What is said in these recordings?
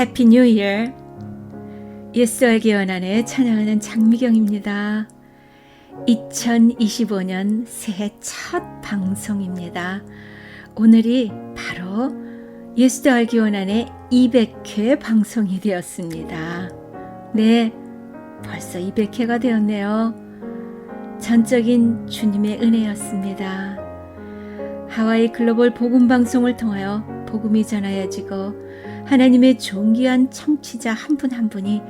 해피 뉴 이어. 알기 원한에 찬양하는 장미경입니다. 2025년 새해 첫 방송입니다. 오늘이 바로 예수도 알기 원한의 200회 방송이 되었습니다. 네, 벌써 200회가 되었네요. 전적인 주님의 은혜였습니다. 하와이 글로벌 복음 방송을 통하여 복음이 전하여지고 하나님의 존귀한 청취자 한 분 한 분이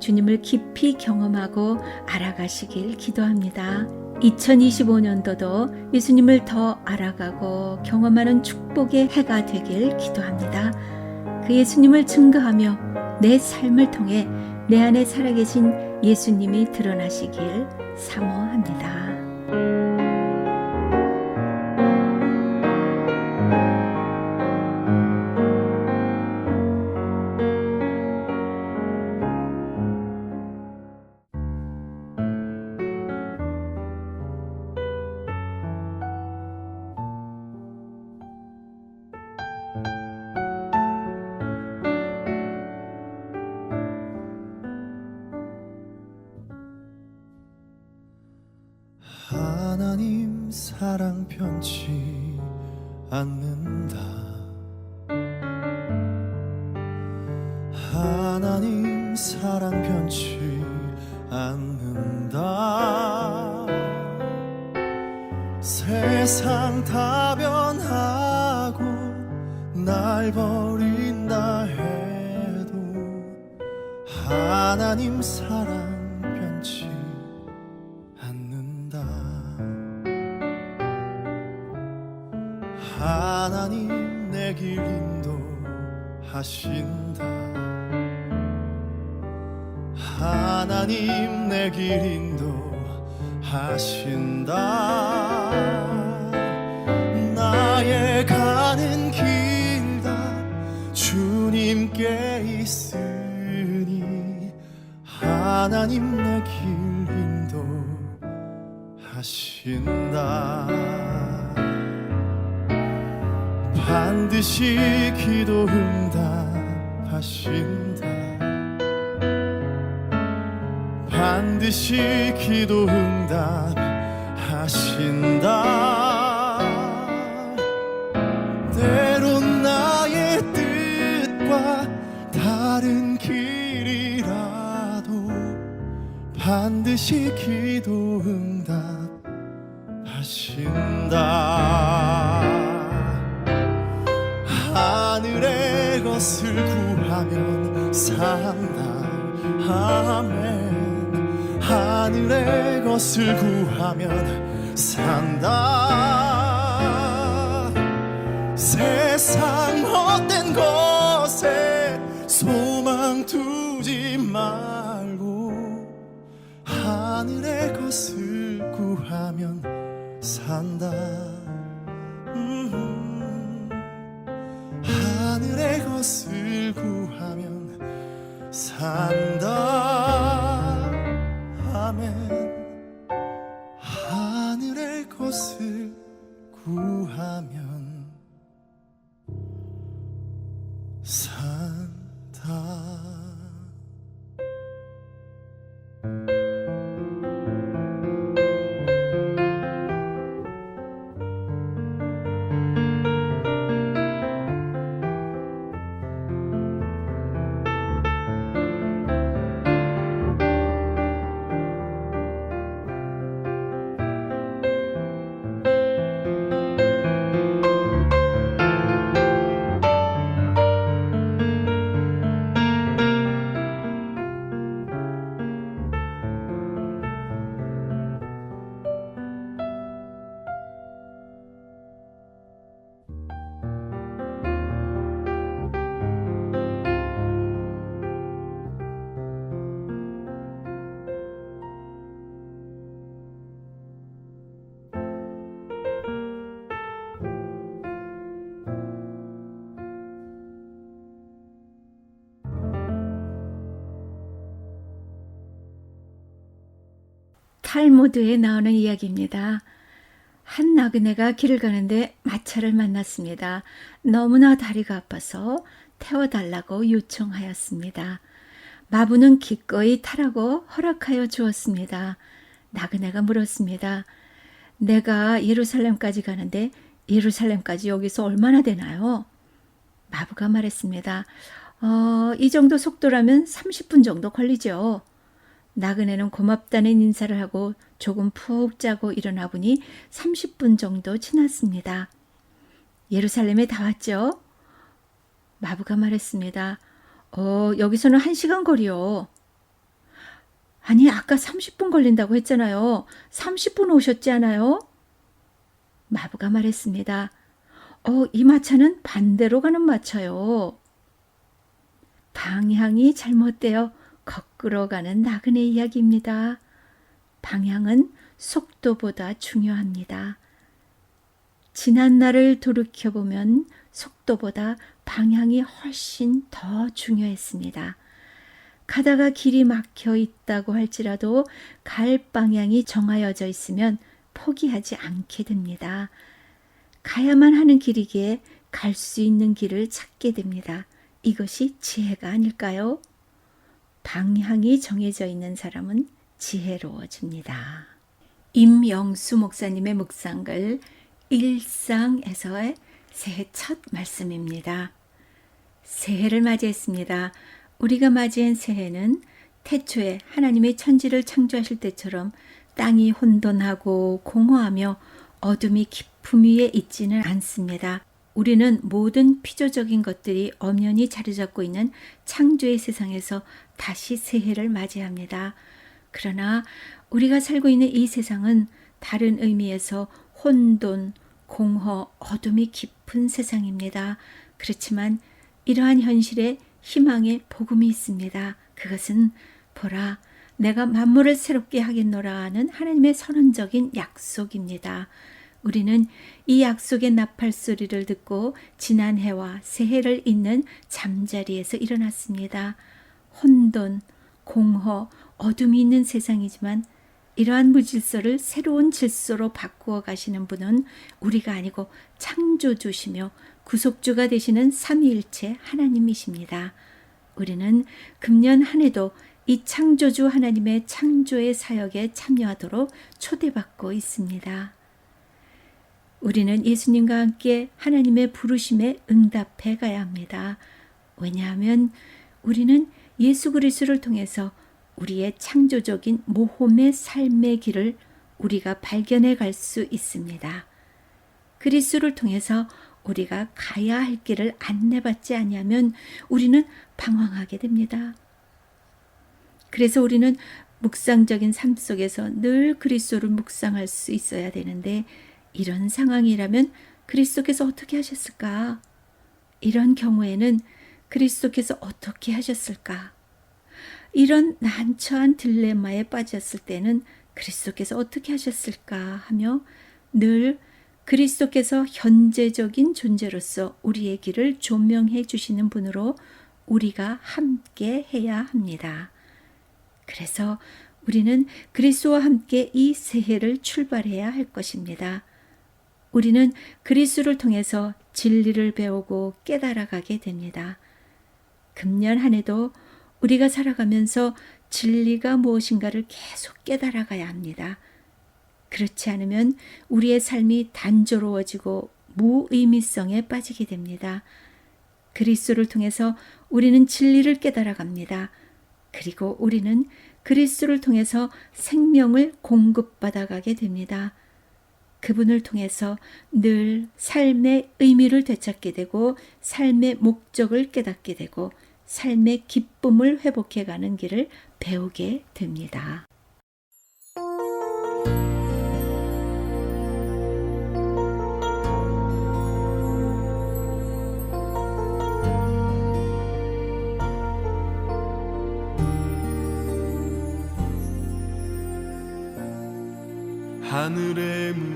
주님을 깊이 경험하고 알아가시길 기도합니다. 2025년도도 예수님을 더 알아가고 경험하는 축복의 해가 되길 기도합니다. 그 예수님을 증거하며 내 삶을 통해 내 안에 살아계신 예수님이 드러나시길 사모합니다. 사랑 편치 않는다 하나님 내 길 인도하신다. 반드시 기도 응답하신다. 반드시 기도 응답하신다 반드시 기도 응답하신다. 하늘의 것을 구하면 산다 아멘. 하늘의 것을 구하면 산다. 세상 하늘의 것을 구하면 산다. 음, 하늘의 것을 구하면 산다 탈무드에 나오는 이야기입니다. 한 나그네가 길을 가는데 마차를 만났습니다. 너무나 다리가 아파서 태워달라고 요청하였습니다. 마부는 기꺼이 타라고 허락하여 주었습니다. 나그네가 물었습니다. 내가 예루살렘까지 가는데 예루살렘까지 여기서 얼마나 되나요? 마부가 말했습니다. 어, 이 정도 속도라면 30분 정도 걸리죠. 나그네는 고맙다는 인사를 하고 조금 푹 자고 일어나 보니 30분 정도 지났습니다. 예루살렘에 다 왔죠? 마부가 말했습니다. 어, 여기서는 1시간 거리요. 아니, 아까 30분 걸린다고 했잖아요. 30분 오셨지 않아요? 마부가 말했습니다. 어, 이 마차는 반대로 가는 마차요. 방향이 잘못되어 거꾸로 가는 나그네 이야기입니다. 방향은 속도보다 중요합니다. 지난 날을 돌이켜보면 속도보다 방향이 훨씬 더 중요했습니다. 가다가 길이 막혀 있다고 할지라도 갈 방향이 정하여져 있으면 포기하지 않게 됩니다. 가야만 하는 길이기에 갈 수 있는 길을 찾게 됩니다. 이것이 지혜가 아닐까요? 방향이 정해져 있는 사람은 지혜로워집니다. 임영수 목사님의 묵상글 일상에서의 새해 첫 말씀입니다. 새해를 맞이했습니다. 우리가 맞이한 새해는 태초에 하나님의 천지를 창조하실 때처럼 땅이 혼돈하고 공허하며 어둠이 깊음 위에 있지는 않습니다. 우리는 모든 피조적인 것들이 엄연히 자리 잡고 있는 창조의 세상에서 다시 새해를 맞이합니다. 그러나 우리가 살고 있는 이 세상은 다른 의미에서 혼돈, 공허, 어둠이 깊은 세상입니다. 그렇지만 이러한 현실에 희망의 복음이 있습니다. 그것은 보라, 내가 만물을 새롭게 하겠노라 하는 하나님의 선언적인 약속입니다. 우리는 이 약속의 나팔 소리를 듣고 지난 해와 새해를 잇는 잠자리에서 일어났습니다. 혼돈, 공허, 어둠이 있는 세상이지만 이러한 무질서를 새로운 질서로 바꾸어 가시는 분은 우리가 아니고 창조주시며 구속주가 되시는 삼위일체 하나님이십니다. 우리는 금년 한 해도 이 창조주 하나님의 창조의 사역에 참여하도록 초대받고 있습니다. 우리는 예수님과 함께 하나님의 부르심에 응답해 가야 합니다. 왜냐하면 우리는 예수 그리스도를 통해서 우리의 창조적인 모험의 삶의 길을 우리가 발견해 갈 수 있습니다. 그리스도를 통해서 우리가 가야 할 길을 안내받지 아니하면 우리는 방황하게 됩니다. 그래서 우리는 묵상적인 삶 속에서 늘 그리스도를 묵상할 수 있어야 되는데 이런 상황이라면 그리스도께서 어떻게 하셨을까? 이런 경우에는 그리스도께서 어떻게 하셨을까? 이런 난처한 딜레마에 빠졌을 때는 그리스도께서 어떻게 하셨을까 하며 늘 그리스도께서 현재적인 존재로서 우리의 길을 조명해 주시는 분으로 우리가 함께 해야 합니다. 그래서 우리는 그리스도와 함께 이 새해를 출발해야 할 것입니다. 우리는 그리스도를 통해서 진리를 배우고 깨달아가게 됩니다. 금년 한 해도 우리가 살아가면서 진리가 무엇인가를 계속 깨달아가야 합니다. 그렇지 않으면 우리의 삶이 단조로워지고 무의미성에 빠지게 됩니다. 그리스도를 통해서 우리는 진리를 깨달아갑니다. 그리고 우리는 그리스도를 통해서 생명을 공급받아가게 됩니다. 그분을 통해서 늘 삶의 의미를 되찾게 되고 삶의 목적을 깨닫게 되고 삶의 기쁨을 회복해 가는 길을 배우게 됩니다. 하늘의 문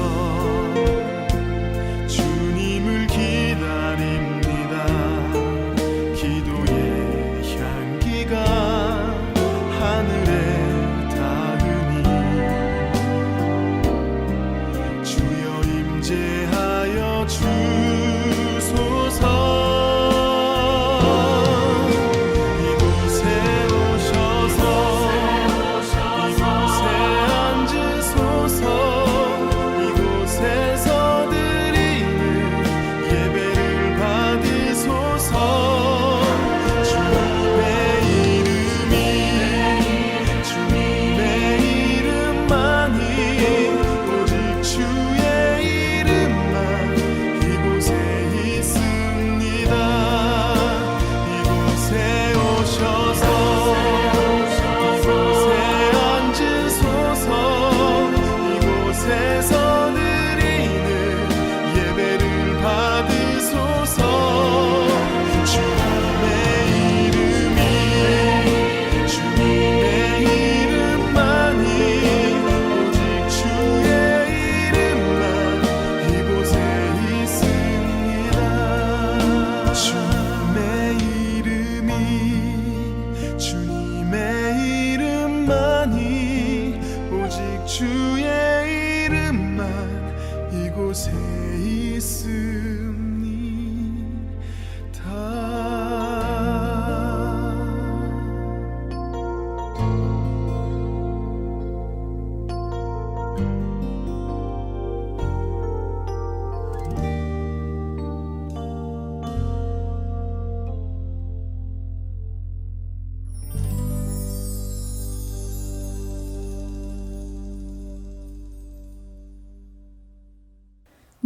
임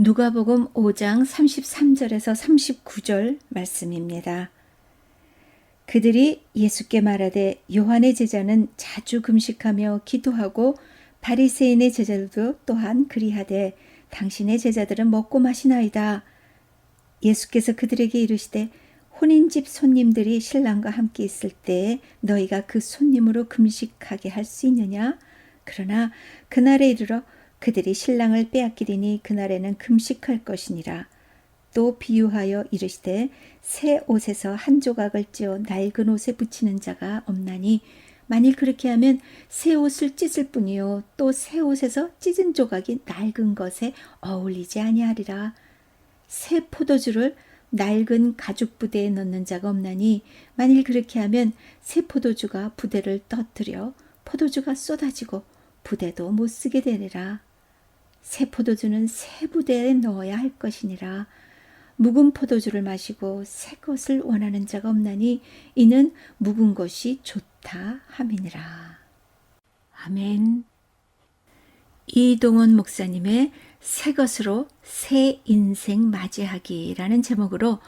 누가복음 5장 33절에서 39절 말씀입니다. 그들이 예수께 말하되 요한의 제자는 자주 금식하며 기도하고 바리새인의 제자들도 또한 그리하되 당신의 제자들은 먹고 마시나이다. 예수께서 그들에게 이르시되 혼인집 손님들이 신랑과 함께 있을 때에 너희가 그 손님으로 금식하게 할 수 있느냐? 그러나 그날에 이르러 그들이 신랑을 빼앗기리니 그날에는 금식할 것이니라. 또 비유하여 이르시되 새 옷에서 한 조각을 찌어 낡은 옷에 붙이는 자가 없나니 만일 그렇게 하면 새 옷을 찢을 뿐이요 또 새 옷에서 찢은 조각이 낡은 것에 어울리지 아니하리라. 새 포도주를 낡은 가죽 부대에 넣는 자가 없나니 만일 그렇게 하면 새 포도주가 부대를 떠뜨려 포도주가 쏟아지고 부대도 못 쓰게 되리라. 새 포도주는 새 부대에 넣어야 할 것이니라. 묵은 포도주를 마시고 새 것을 원하는 자가 없나니 이는 묵은 것이 좋다 함이니라. 아멘. 이동원 목사님의 새 것으로 새 인생 맞이하기라는 제목으로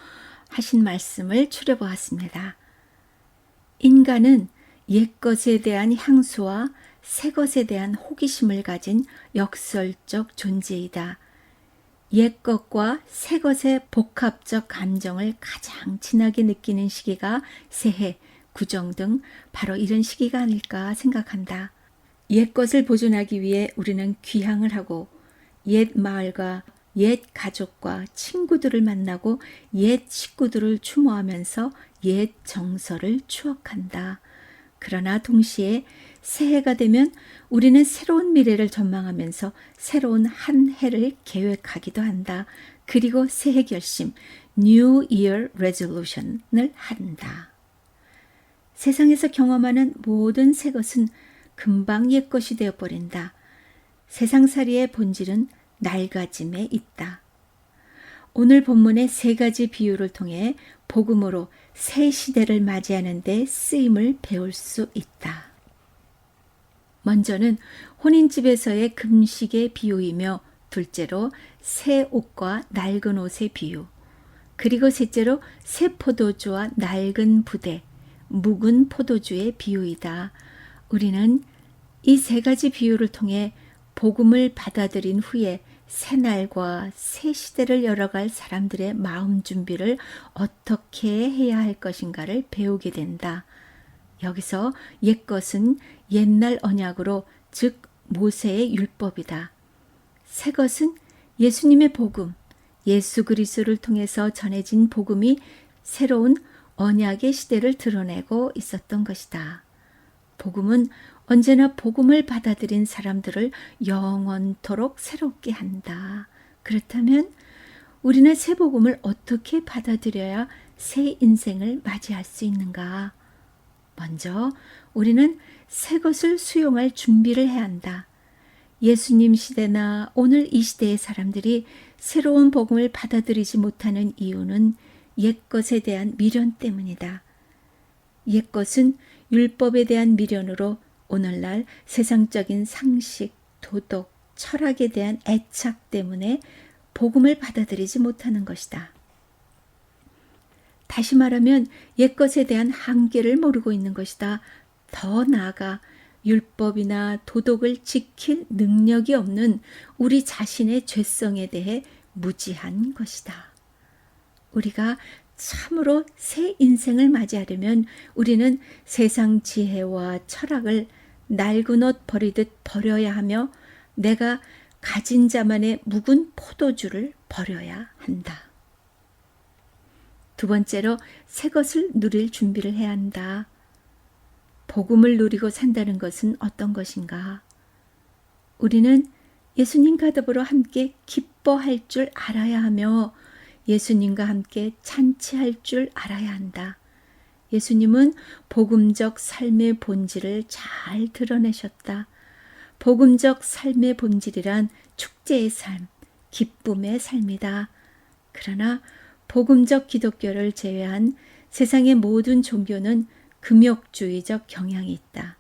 하신 말씀을 추려보았습니다. 인간은 옛 것에 대한 향수와 새 것에 대한 호기심을 가진 역설적 존재이다. 옛 것과 새 것의 복합적 감정을 가장 진하게 느끼는 시기가 새해, 구정 등 바로 이런 시기가 아닐까 생각한다. 옛 것을 보존하기 위해 우리는 귀향을 하고 옛 마을과 옛 가족과 친구들을 만나고 옛 식구들을 추모하면서 옛 정서를 추억한다. 그러나 동시에 새해가 되면 우리는 새로운 미래를 전망하면서 새로운 한 해를 계획하기도 한다. 그리고 새해 결심, New Year Resolution을 한다. 세상에서 경험하는 모든 새 것은 금방 옛 것이 되어버린다. 세상살이의 본질은 낡아짐에 있다. 오늘 본문의 세 가지 비유를 통해 복음으로 새 시대를 맞이하는 데 쓰임을 배울 수 있다. 먼저는 혼인집에서의 금식의 비유이며 둘째로 새 옷과 낡은 옷의 비유, 그리고 셋째로 새 포도주와 낡은 부대, 묵은 포도주의 비유이다. 우리는 이 세 가지 비유를 통해 복음을 받아들인 후에 새 날과 새 시대를 열어갈 사람들의 마음 준비를 어떻게 해야 할 것인가를 배우게 된다. 여기서 옛것은 옛날 언약으로 즉 모세의 율법이다. 새 것은 예수님의 복음, 예수 그리스도를 통해서 전해진 복음이 새로운 언약의 시대를 드러내고 있었던 것이다. 복음은 언제나 복음을 받아들인 사람들을 영원토록 새롭게 한다. 그렇다면 우리는 새 복음을 어떻게 받아들여야 새 인생을 맞이할 수 있는가? 먼저 우리는 새 것을 수용할 준비를 해야 한다. 예수님 시대나 오늘 이 시대의 사람들이 새로운 복음을 받아들이지 못하는 이유는 옛 것에 대한 미련 때문이다. 옛 것은 율법에 대한 미련으로 오늘날 세상적인 상식, 도덕, 철학에 대한 애착 때문에 복음을 받아들이지 못하는 것이다. 다시 말하면 옛것에 대한 한계를 모르고 있는 것이다. 더 나아가 율법이나 도덕을 지킬 능력이 없는 우리 자신의 죄성에 대해 무지한 것이다. 우리가 참으로 새 인생을 맞이하려면 우리는 세상 지혜와 철학을 낡은 옷 버리듯 버려야 하며 내가 가진 자만의 묵은 포도주를 버려야 한다. 두 번째로 새 것을 누릴 준비를 해야 한다. 복음을 누리고 산다는 것은 어떤 것인가? 우리는 예수님과 더불어 함께 기뻐할 줄 알아야 하며 예수님과 함께 찬치할 줄 알아야 한다. 예수님은 복음적 삶의 본질을 잘 드러내셨다. 복음적 삶의 본질이란 축제의 삶, 기쁨의 삶이다. 그러나 복음적 기독교를 제외한 세상의 모든 종교는 금욕주의적 경향이 있다.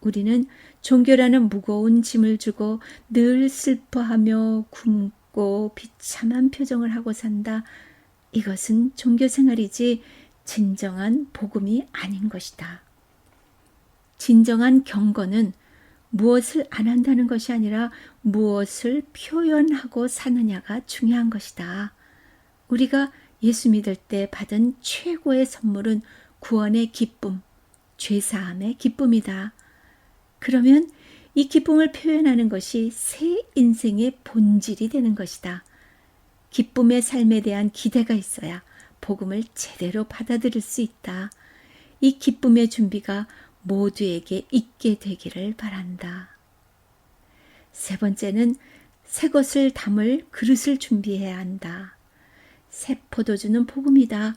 우리는 종교라는 무거운 짐을 주고 늘 슬퍼하며 굶고 비참한 표정을 하고 산다. 이것은 종교 생활이지 진정한 복음이 아닌 것이다. 진정한 경건은 무엇을 안 한다는 것이 아니라 무엇을 표현하고 사느냐가 중요한 것이다. 우리가 예수 믿을 때 받은 최고의 선물은 구원의 기쁨, 죄사함의 기쁨이다. 그러면 이 기쁨을 표현하는 것이 새 인생의 본질이 되는 것이다. 기쁨의 삶에 대한 기대가 있어야 복음을 제대로 받아들일 수 있다. 이 기쁨의 준비가 모두에게 있게 되기를 바란다. 세 번째는 새 것을 담을 그릇을 준비해야 한다. 새 포도주는 복음이다.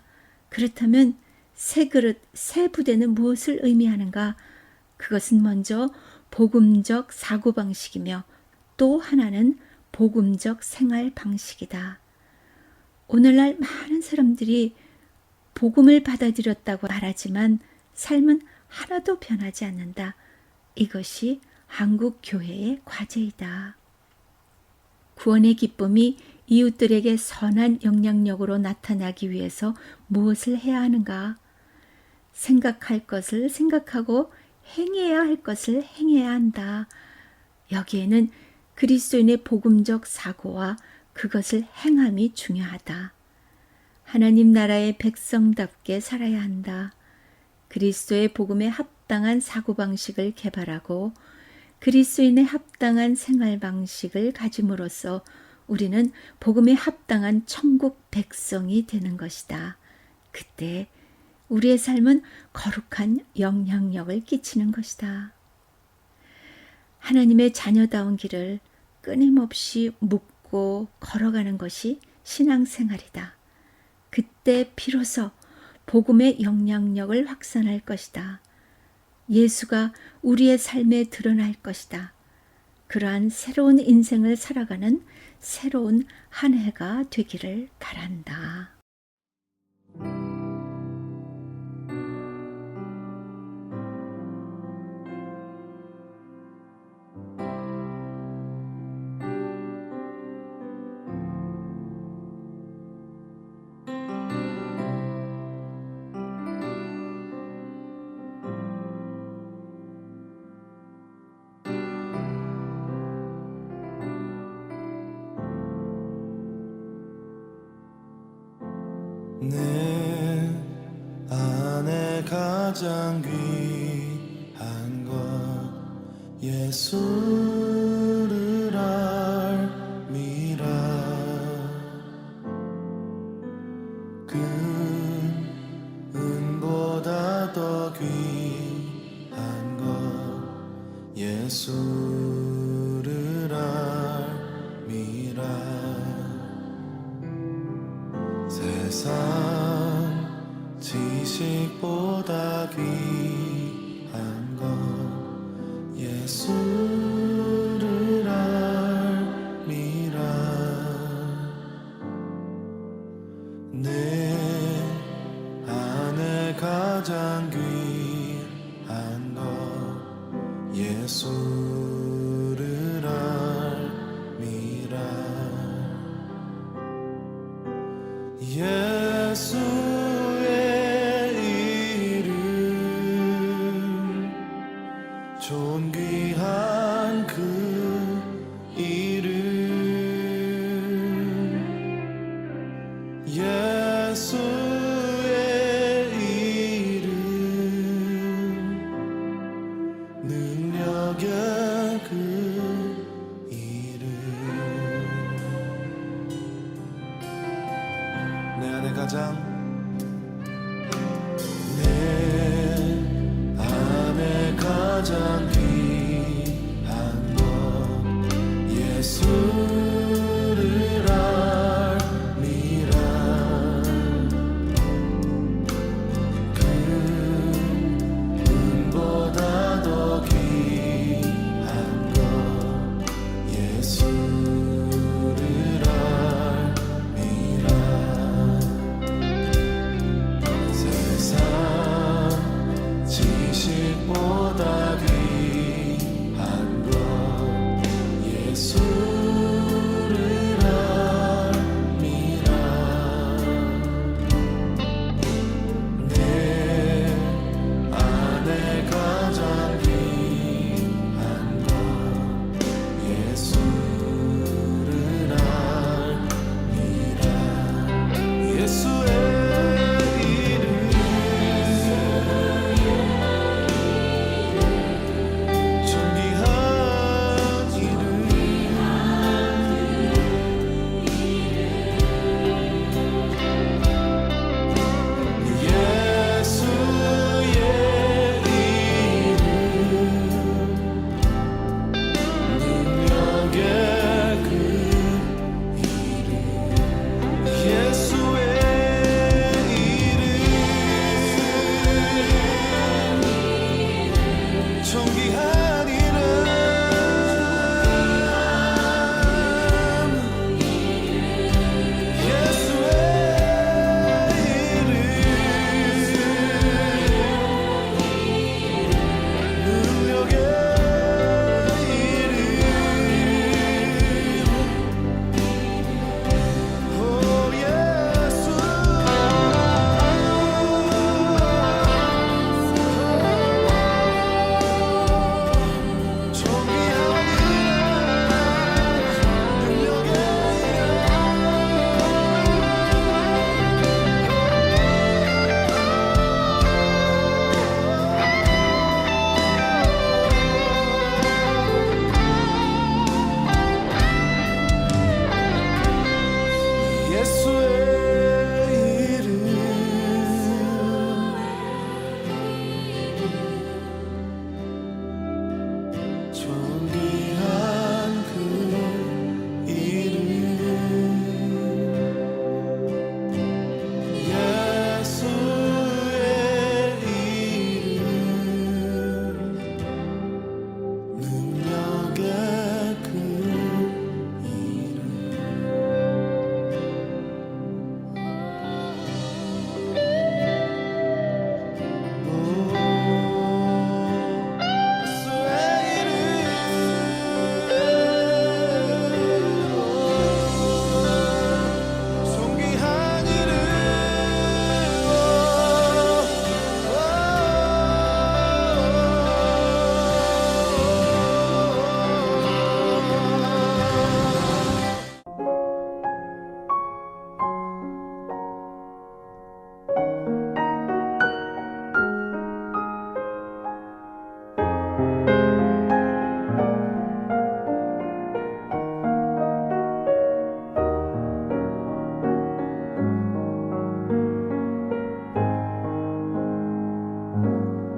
그렇다면 새 그릇, 새 부대는 무엇을 의미하는가? 그것은 먼저 복음적 사고방식이며 또 하나는 복음적 생활 방식이다. 오늘날 많은 사람들이 복음을 받아들였다고 말하지만 삶은 하나도 변하지 않는다. 이것이 한국 교회의 과제이다. 구원의 기쁨이 이웃들에게 선한 영향력으로 나타나기 위해서 무엇을 해야 하는가? 생각할 것을 생각하고 행해야 할 것을 행해야 한다. 여기에는 그리스도인의 복음적 사고와 그것을 행함이 중요하다. 하나님 나라의 백성답게 살아야 한다. 그리스도의 복음에 합당한 사고방식을 개발하고 그리스도인의 합당한 생활 방식을 가짐으로써 우리는 복음에 합당한 천국 백성이 되는 것이다. 그때 우리의 삶은 거룩한 영향력을 끼치는 것이다. 하나님의 자녀다운 길을 끊임없이 묻고 걸어가는 것이 신앙생활이다. 그때 비로소 복음의 영향력을 확산할 것이다. 예수가 우리의 삶에 드러날 것이다. 그러한 새로운 인생을 살아가는 새로운 한 해가 되기를 바란다. 가장 귀한 것 예수 내 안에 가장 귀한 것 예수 가장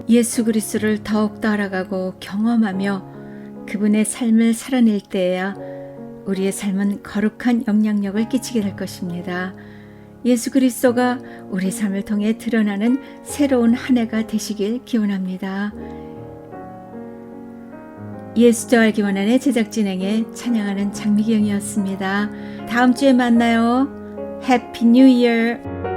예수 그리스도를 더욱더 알아가고 경험하며 그분의 삶을 살아낼 때에야 우리의 삶은 거룩한 영향력을 끼치게 될 것입니다. 예수 그리스도가 우리 삶을 통해 드러나는 새로운 한 해가 되시길 기원합니다. 예수저 알기 원한의 제작 진행에 찬양하는 장미경이었습니다. 다음 주에 만나요. 해피 뉴 이어!